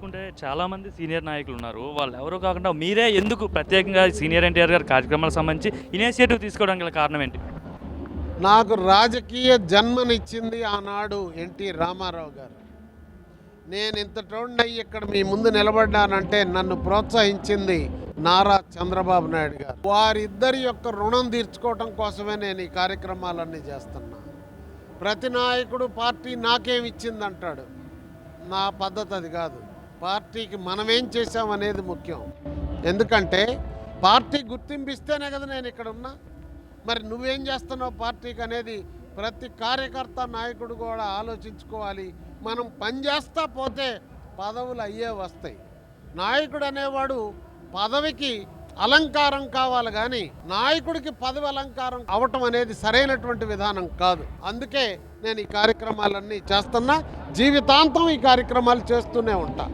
చూసుకుంటే చాలామంది సీనియర్ నాయకులు ఉన్నారు. వాళ్ళు ఎవరు కాకుండా మీరే ఎందుకు ప్రత్యేకంగా సీనియర్ ఎన్టీఆర్ గారి కార్యక్రమాలకు సంబంధించి ఇనిషియేటివ్ తీసుకోవడానికి గల కారణం ఏంటి? నాకు రాజకీయ జన్మనిచ్చింది ఆనాడు ఎన్టీ రామారావు గారు. నేను ఇంత టౌండ్ అయ్యి ఇక్కడ మీ ముందు నిలబడ్డానంటే నన్ను ప్రోత్సహించింది నారా చంద్రబాబు నాయుడు గారు. వారిద్దరి యొక్క రుణం తీర్చుకోవటం కోసమే నేను ఈ కార్యక్రమాలన్నీ చేస్తున్నా. ప్రతి నాయకుడు పార్టీ నాకేమిచ్చిందంటాడు నా పద్ధతి అది కాదు. పార్టీకి మనమేం చేసామనేది ముఖ్యం. ఎందుకంటే పార్టీ గుర్తింపిస్తేనే కదా నేను ఇక్కడ ఉన్నా. మరి నువ్వేం చేస్తున్నావు పార్టీకి అనేది ప్రతి కార్యకర్త నాయకుడు కూడా ఆలోచించుకోవాలి. మనం పనిచేస్తా పోతే పదవులు అయ్యే వస్తాయి. నాయకుడు అనేవాడు పదవికి అలంకారం కావాలి కానీ నాయకుడికి పదవి అలంకారం అవటం అనేది సరైనటువంటి విధానం కాదు. అందుకే నేను ఈ కార్యక్రమాలన్నీ చేస్తున్నా. జీవితాంతం ఈ కార్యక్రమాలు చేస్తూనే ఉంటా.